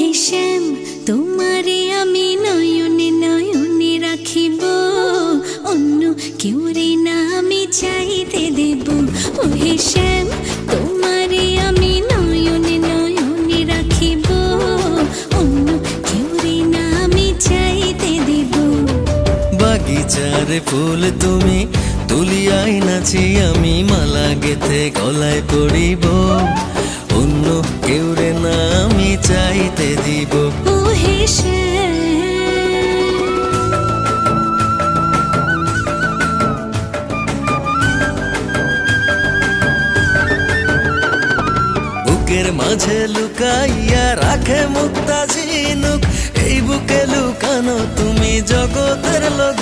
শ্যাম তোমারে আমি নয়নে নয়নে রাখিব। অন্য কেউ রে না আমি চাইতে দেব। ওহে শ্যাম তোমারে আমি নয়নে নয়নে রাখিব। অন্য কেউ রে না আমি চাইতে দেব। বাগিচারে ফুল তুমি তুলিয়াই নাছি আমি মালা গেথে গলায় পড়িব। অন্য কেউ দিব। বুকের মাঝে লুকাইয়া রাখে মুক্তা ঝিনুক এই বুকে লুকানো তুমি জগতের লোক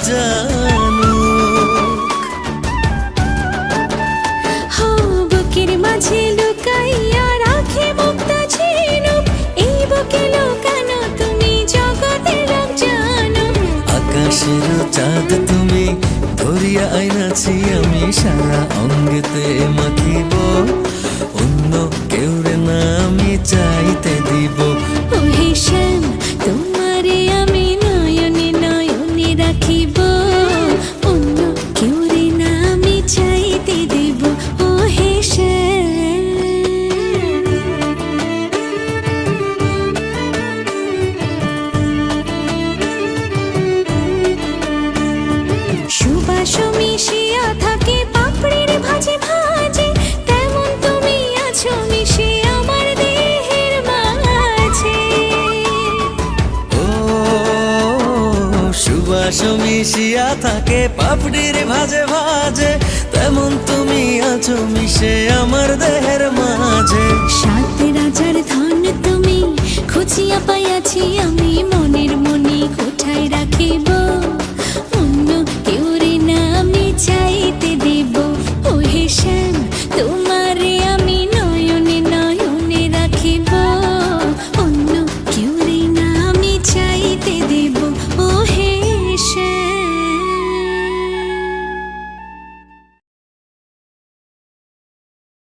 চাঁদ তুমি ধরিয়া আইনাছি আমি সারা অঙ্গেতে মাখিব। সুবাস মিশিয়া থাকে পাপড়ির ভাজে ভাজে। তেমন তুমি আছো মিশে আমার দেহের মাঝে। সাথে